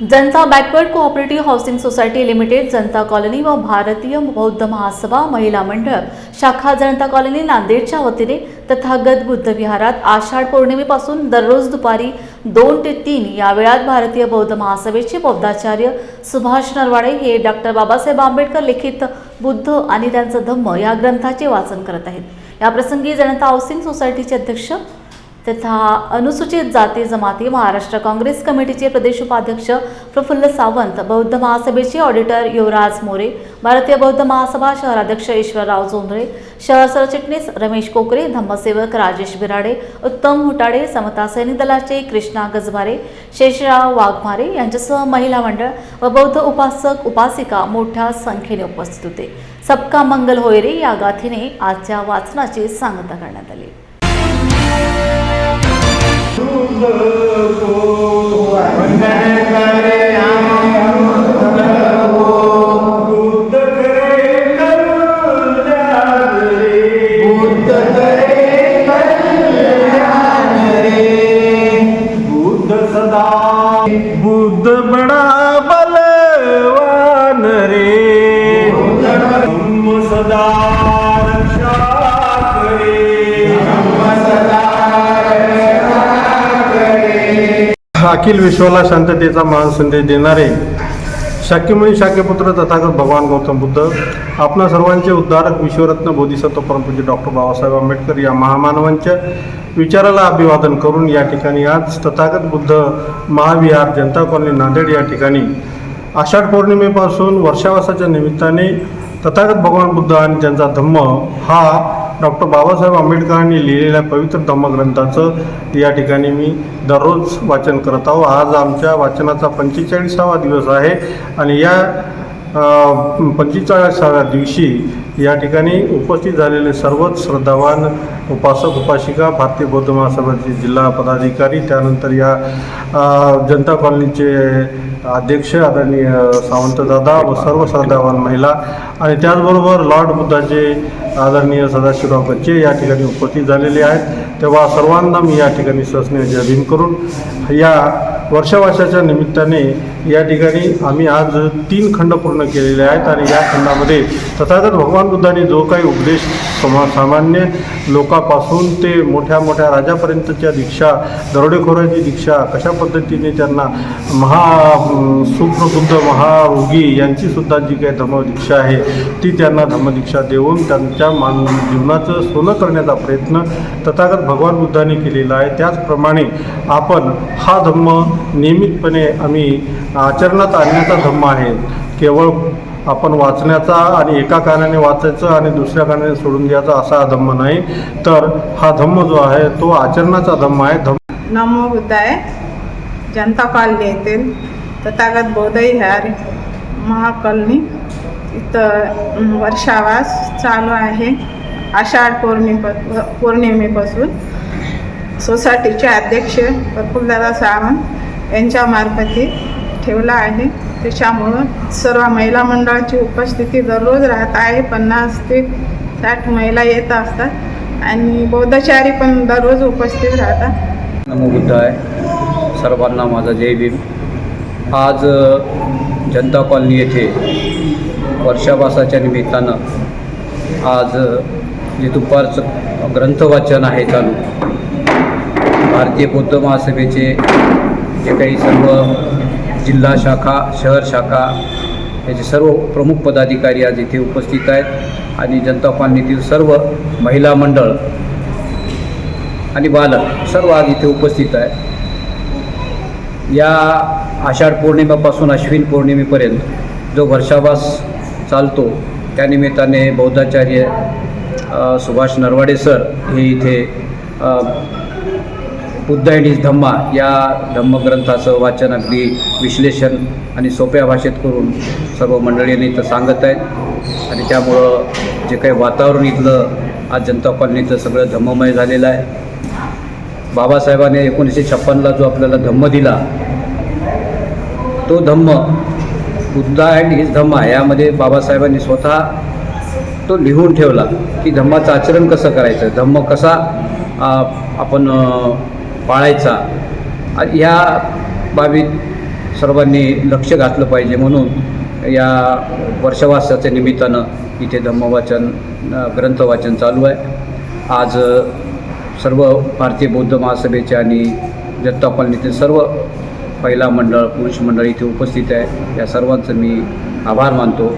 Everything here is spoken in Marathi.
Janata backward cooperative housing society limited Janata colony व भारतीय बौद्ध महासभा महिला मंडळ शाखा जनता कॉलनी नांदेडच्या वतीने तथागत बुद्ध विहारात आषाढ पौर्णिमेपासून दररोज दुपारी दोन ते तीन या वेळात भारतीय बौद्ध महासभेचे बौद्धाचार्य सुभाष नरवाडे हे डॉक्टर बाबासाहेब आंबेडकर लिखित बुद्ध आणि त्यांचं धम्म या ग्रंथाचे वाचन करत आहेत. याप्रसंगी जनता हाऊसिंग सोसायटीचे अध्यक्ष तथा अनुसूचित जाती जमाती महाराष्ट्र काँग्रेस कमिटीचे प्रदेश उपाध्यक्ष प्रफुल्ल सावंत बौद्ध महासभेचे ऑडिटर युवराज मोरे भारतीय बौद्ध महासभा शहराध्यक्ष ईश्वरराव जोंधळे शहर सरचिटणीस रमेश कोकरे धम्मसेवक राजेश बिराडे उत्तम हुटाडे समता सैनिक दलाचे कृष्णा गजभारे शेषराव वाघमारे यांच्यासह महिला मंडळ व बौद्ध उपासक उपासिका मोठ्या संख्येने उपस्थित होते. सबका मंगल होयरे या गाथीने आजच्या वाचनाची सांगता करण्यात आली. बुद्ध अखिल विश्वाला शांततेचा महान संदेश देणारे शाक्यमुनी शाक्यपुत्र तथागत भगवान गौतम बुद्ध आपणा सर्वांचे उद्धारक विश्वरत्न बोधिसत्व परमपूज्य डॉक्टर बाबासाहेब आंबेडकर या महामानवांच्या विचाराला अभिवादन करून या ठिकाणी आज तथागत बुद्ध महाविहार जनता कॉलनी नांदेड या ठिकाणी आषाढ पौर्णिमेपासून वर्षावासाच्या निमित्ताने तथागत भगवान बुद्ध आणि त्यांचा धम्म हा डॉक्टर बाबासाहेब आंबेडकरांनी लिहिलेल्या पवित्र धम्मग्रंथाचं या ठिकाणी मी दररोज वाचन करत आहो. आज आमच्या वाचनाचा पंचेचाळीसावा दिवस आहे आणि या पंचेचाळीसाव्या दिवशी या ठिकाणी उपस्थित झालेले सर्वच श्रद्धावान उपासक उपासिका भारतीय बौद्ध महासभेचे जिल्हा पदाधिकारी त्यानंतर या जनता कॉलनीचे अध्यक्ष आदरणीय सावंतदादा व सर्व श्रद्धावान महिला आणि त्याचबरोबर लॉर्ड बुद्धाचे आदरणीय सदाशिवराव बच्चे या ठिकाणी उपस्थित झालेले आहेत. तेव्हा सर्वांना मी या ठिकाणी सस्नेह अधीन करून या वर्षावाशाच्या निमित्ताने या ठिकाणी आम्ही आज तीन खंड पूर्ण केलेले आहेत आणि या खंडामध्ये तथागत भगवान बुद्धाने जो काही उपदेश समा सामान्य लोकांपासून ते मोठ्या मोठ्या राजापर्यंतच्या दीक्षा दरोडेखोराची दीक्षा कशा पद्धतीने त्यांना महा सुप्रबुद्ध महारोगी यांची सुद्धा जी काही धर्मदीक्षा आहे ती त्यांना धर्मदीक्षा देऊन त्यांच्या मान जीवनाचं सोनं करण्याचा प्रयत्न तथागत भगवान बुद्धाने केलेला आहे. त्याचप्रमाणे आपण हा धम्म नियमितपणे आम्ही आचरणात आणण्याचा धम्म आहे. केवळ आपण वाचण्याचा आणि एका कानाने वाचायचं आणि दुसऱ्या कानाने सोडून द्यायचा असा हा धम्म नाही. तर हा धम्म जो आहे तो आचरणाचा धम्म आहे. धम्म नमो बुद्धाय. जनता कॉलनी येथील तथागत बोधई बौद्धविहार महाकॉलनी. इथं वर्षावास चालू आहे. आषाढ पौर्णिम पौर्णिमेपासून. सोसायटीचे अध्यक्ष प्रफुल्लदादा सावंत यांच्या मार्फती ठेवला आहे. त्याच्यामुळं सर्व महिला मंडळाची उपस्थिती दररोज राहत आहे. पन्नास ते साठ महिला येत असतात. आणि बौद्धचारी पण दररोज उपस्थित राहतात. नमोबुद्ध आहे सर्वांना माझा जय भीम. आज जनता कॉलनी येथे वर्षावासाच्या निमित्तानं आज जे दुपारचं ग्रंथवाचन आहे चालू भारतीय बौद्ध महासभेचे जे काही सर्व जिल्हा शाखा शहर शाखा याचे सर्व प्रमुख पदाधिकारी आज इथे उपस्थित आहेत आणि जनता कॉलनीतील सर्व महिला मंडळ आणि बालक सर्व आज इथे उपस्थित आहे या आषाढ पौर्णिमेपासून अश्विन पौर्णिमेपर्यंत जो वर्षावास चालतो त्यानिमित्ताने बौद्धाचार्य सुभाष नरवाडे सर हे इथे अ, अँड धम्मा या धम्मग्रंथाचं वाचन अगदी विश्लेषण आणि सोप्या भाषेत करून सर्व मंडळींनी इथं सांगत आहेत. आणि त्यामुळं जे काही वातावरण इथलं आज जनता कॉलनीचं सगळं धम्ममय झालेलं आहे. बाबासाहेबांनी एकोणीसशे छप्पनला जो आपल्याला धम्म दिला तो धम्म बुद्धा अँड हिज धम्मा यामध्ये बाबासाहेबांनी स्वतः तो लिहून ठेवला की धम्माचं आचरण कसं करायचं धम्म कसा आपण पाळायचा. आणि ह्या बाबीत सर्वांनी लक्ष घातलं पाहिजे म्हणून या वर्षवासाच्या निमित्तानं इथे धम्मवाचन ग्रंथवाचन चालू आहे. आज सर्व भारतीय बौद्ध महासभेचे आणि जनता कॉलनीतील सर्व महिला मंडळ पुरुष मंडळ इथे उपस्थित आहे. या सर्वांचं मी आभार मानतो.